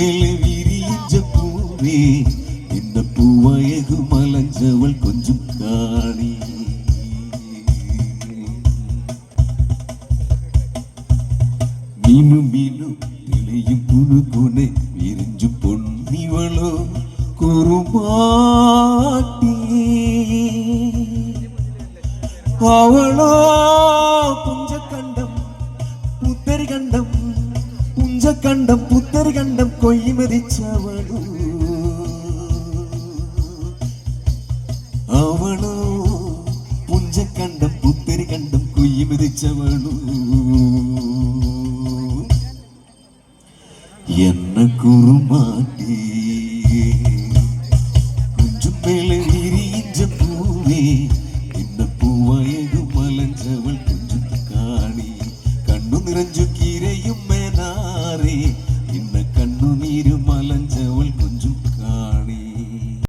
மேலே விரிஞ்ச பூவே இந்த பூவயகு மலஞ்சவள் கொஞ்சம் காணி. மீனும் மீனும் தெளியும் புனு குனை விரிஞ்சு பொன்னிவளோ குருமாட்டி அவளோ புஞ்ச கண்டம் புத்தரி கண்டம் കണ്ടം പുത്തർ കണ്ടം കൊയ്മരിച്ചവളു മരിച്ചവളു പുഞ്ചക്കണ്ടം പുത്തരി കണ്ടം കൊയ്മരിച്ചവളു എന്ന കുറുമാട്ടി കുഞ്ചുമേളെ വിരിയിച്ച പൂവേ എന്ന മലഞ്ചവൾ കാണി. കണ്ണു